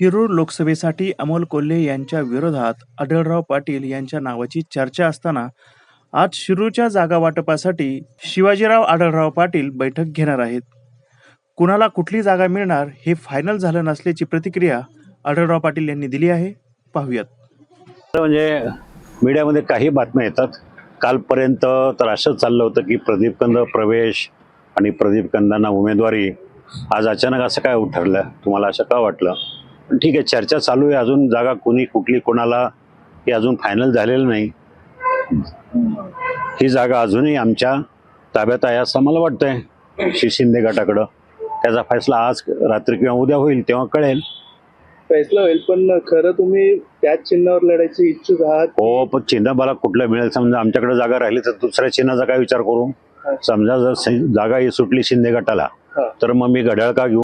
शिरूर लोकसभेसाठी अमोल कोल्हे यांच्या विरोधात आढळराव पाटील यांच्या नावाची चर्चा असताना आज शिरूरच्या जागा वाटपासाठी शिवाजीराव आढळराव पाटील बैठक घेणार आहेत. कुणाला कुठली जागा मिळणार हे फायनल झालं नसल्याची प्रतिक्रिया आढळराव पाटील यांनी दिली आहे. पाहूयात. म्हणजे मीडियामध्ये काही बातम्या येतात. कालपर्यंत तर असंच चाललं होतं की प्रदीप कंद प्रवेश आणि प्रदीप कंदांना उमेदवारी. आज अचानक असं काय ठरलं तुम्हाला असं का वाटलं? ठीक आहे चर्चा चालू आहे. अजून जागा कुणी कुठली कोणाला हे अजून फायनल झालेलं नाही. ही जागा अजूनही आमच्या ताब्यात आहे असं मला वाटतंय. श्री शिंदे गटाकडं. त्याचा फैसला आज रात्री किंवा उद्या होईल तेव्हा कळेल. फैसला होईल पण खरं तुम्ही त्याच चिन्हावर लढायचे इच्छुक आहात. हो पण चिन्ह मला कुठलं मिळेल? समजा आमच्याकडे जागा राहिली तर दुसऱ्या चिन्हाचा काय विचार करू? समजा जर जागा ही सुटली शिंदे गटाला. तर मग मी घड्याळ का घेऊ?